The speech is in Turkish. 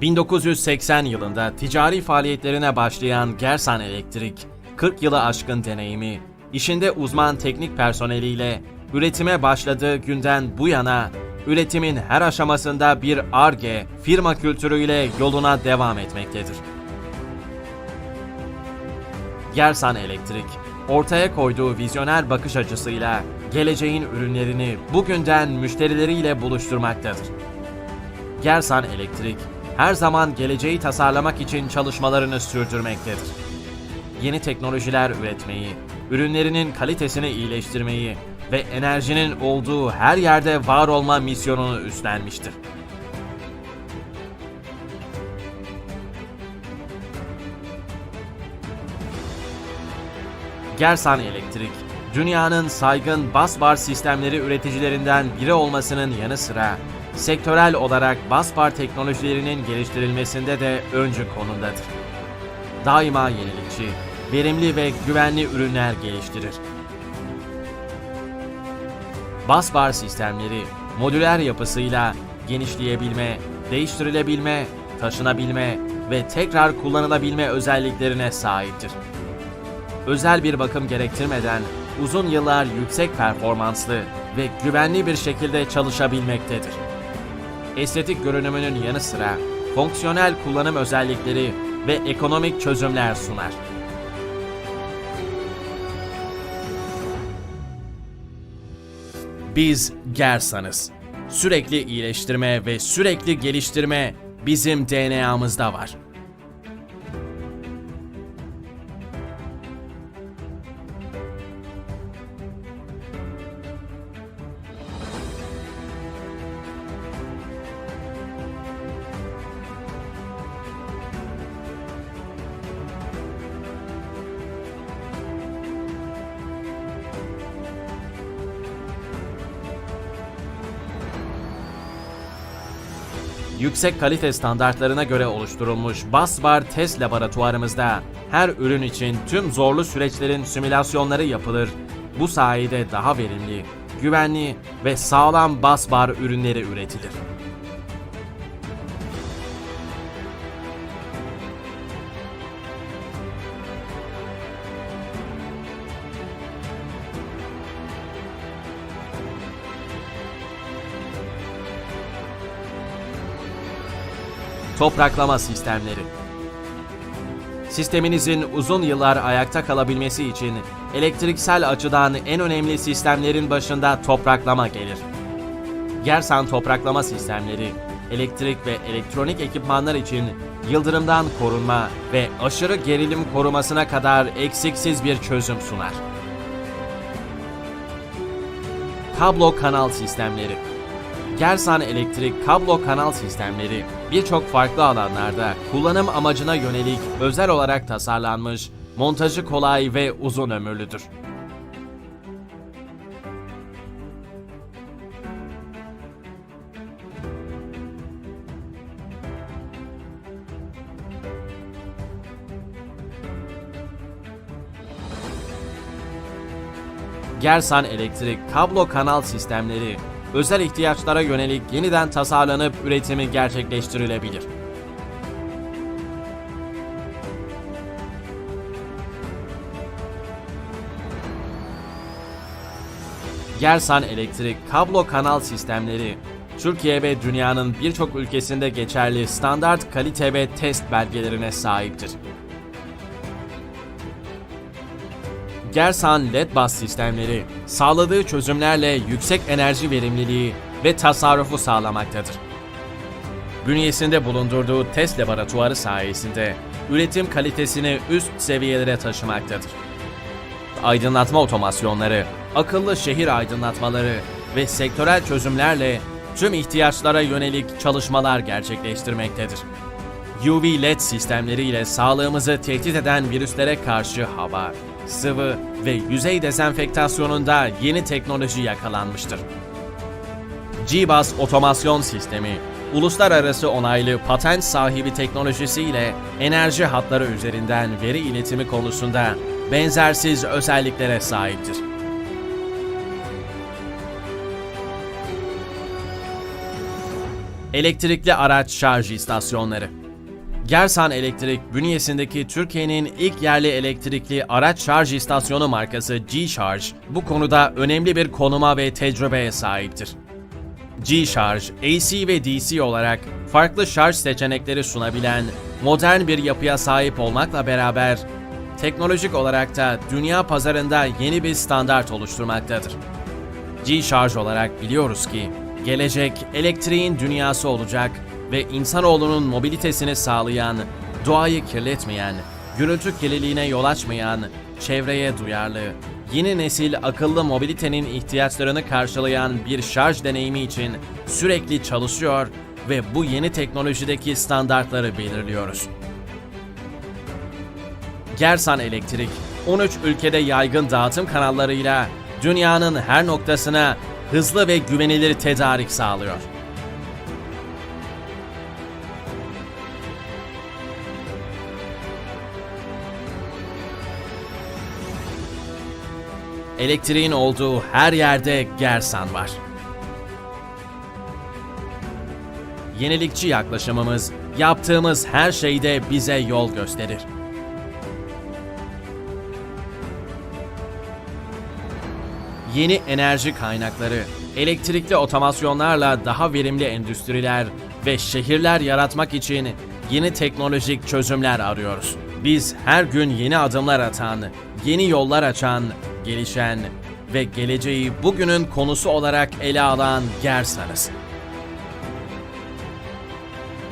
1980 yılında ticari faaliyetlerine başlayan Gersan Elektrik, 40 yılı aşkın deneyimi, işinde uzman teknik personeliyle üretime başladığı günden bu yana üretimin her aşamasında bir ARGE, firma kültürüyle yoluna devam etmektedir. Gersan Elektrik, ortaya koyduğu vizyoner bakış açısıyla geleceğin ürünlerini bugünden müşterileriyle buluşturmaktadır. Gersan Elektrik, her zaman geleceği tasarlamak için çalışmalarını sürdürmektedir. Yeni teknolojiler üretmeyi, ürünlerinin kalitesini iyileştirmeyi ve enerjinin olduğu her yerde var olma misyonunu üstlenmiştir. Gersan Elektrik, dünyanın saygın bas bar sistemleri üreticilerinden biri olmasının yanı sıra, sektörel olarak bas bar teknolojilerinin geliştirilmesinde de öncü konumdadır. Daima yenilikçi, verimli ve güvenli ürünler geliştirir. Bas bar sistemleri, modüler yapısıyla genişleyebilme, değiştirilebilme, taşınabilme ve tekrar kullanılabilme özelliklerine sahiptir özel bir bakım gerektirmeden uzun yıllar yüksek performanslı ve güvenli bir şekilde çalışabilmektedir. Estetik görünümünün yanı sıra fonksiyonel kullanım özellikleri ve ekonomik çözümler sunar. Biz Gersan'ız. Sürekli iyileştirme ve sürekli geliştirme bizim DNA'mızda var. Yüksek kalite standartlarına göre oluşturulmuş Basbar test laboratuvarımızda her ürün için tüm zorlu süreçlerin simülasyonları yapılır. Bu sayede daha verimli, güvenli ve sağlam Basbar ürünleri üretilir. Topraklama sistemleri. Sisteminizin uzun yıllar ayakta kalabilmesi için elektriksel açıdan en önemli sistemlerin başında topraklama gelir. Gersan topraklama sistemleri, elektrik ve elektronik ekipmanlar için yıldırımdan korunma ve aşırı gerilim korumasına kadar eksiksiz bir çözüm sunar. Kablo kanal sistemleri Gersan Elektrik kablo kanal sistemleri birçok farklı alanlarda kullanım amacına yönelik özel olarak tasarlanmış, montajı kolay ve uzun ömürlüdür. Gersan Elektrik kablo kanal sistemleri özel ihtiyaçlara yönelik yeniden tasarlanıp üretimi gerçekleştirilebilir. Gersan Elektrik kablo kanal sistemleri Türkiye ve dünyanın birçok ülkesinde geçerli standart kalite ve test belgelerine sahiptir. Gersan LED bus sistemleri sağladığı çözümlerle yüksek enerji verimliliği ve tasarrufu sağlamaktadır. Bünyesinde bulundurduğu test laboratuvarı sayesinde üretim kalitesini üst seviyelere taşımaktadır. Aydınlatma otomasyonları, akıllı şehir aydınlatmaları ve sektörel çözümlerle tüm ihtiyaçlara yönelik çalışmalar gerçekleştirmektedir. UV LED sistemleriyle sağlığımızı tehdit eden virüslere karşı hava, sıvı ve yüzey dezenfektasyonunda yeni teknoloji yakalanmıştır. GBAS otomasyon sistemi, uluslararası onaylı patent sahibi teknolojisiyle enerji hatları üzerinden veri iletimi konusunda benzersiz özelliklere sahiptir. Elektrikli araç şarj istasyonları. Gersan Elektrik bünyesindeki Türkiye'nin ilk yerli elektrikli araç şarj istasyonu markası G-Charge bu konuda önemli bir konuma ve tecrübeye sahiptir. G-Charge, AC ve DC olarak farklı şarj seçenekleri sunabilen modern bir yapıya sahip olmakla beraber teknolojik olarak da dünya pazarında yeni bir standart oluşturmaktadır. G-Charge olarak biliyoruz ki gelecek elektriğin dünyası olacak ve insanoğlunun mobilitesini sağlayan, doğayı kirletmeyen, gürültü kirliliğine yol açmayan, çevreye duyarlı, yeni nesil akıllı mobilitenin ihtiyaçlarını karşılayan bir şarj deneyimi için sürekli çalışıyor ve bu yeni teknolojideki standartları belirliyoruz. Gersan Elektrik, 13 ülkede yaygın dağıtım kanallarıyla dünyanın her noktasına hızlı ve güvenilir tedarik sağlıyor. Elektriğin olduğu her yerde Gersan var. Yenilikçi yaklaşımımız yaptığımız her şeyde bize yol gösterir. Yeni enerji kaynakları, elektrikli otomasyonlarla daha verimli endüstriler ve şehirler yaratmak için yeni teknolojik çözümler arıyoruz. Biz her gün yeni adımlar atan, yeni yollar açan, gelişen ve geleceği bugünün konusu olarak ele alan Gersan'ız.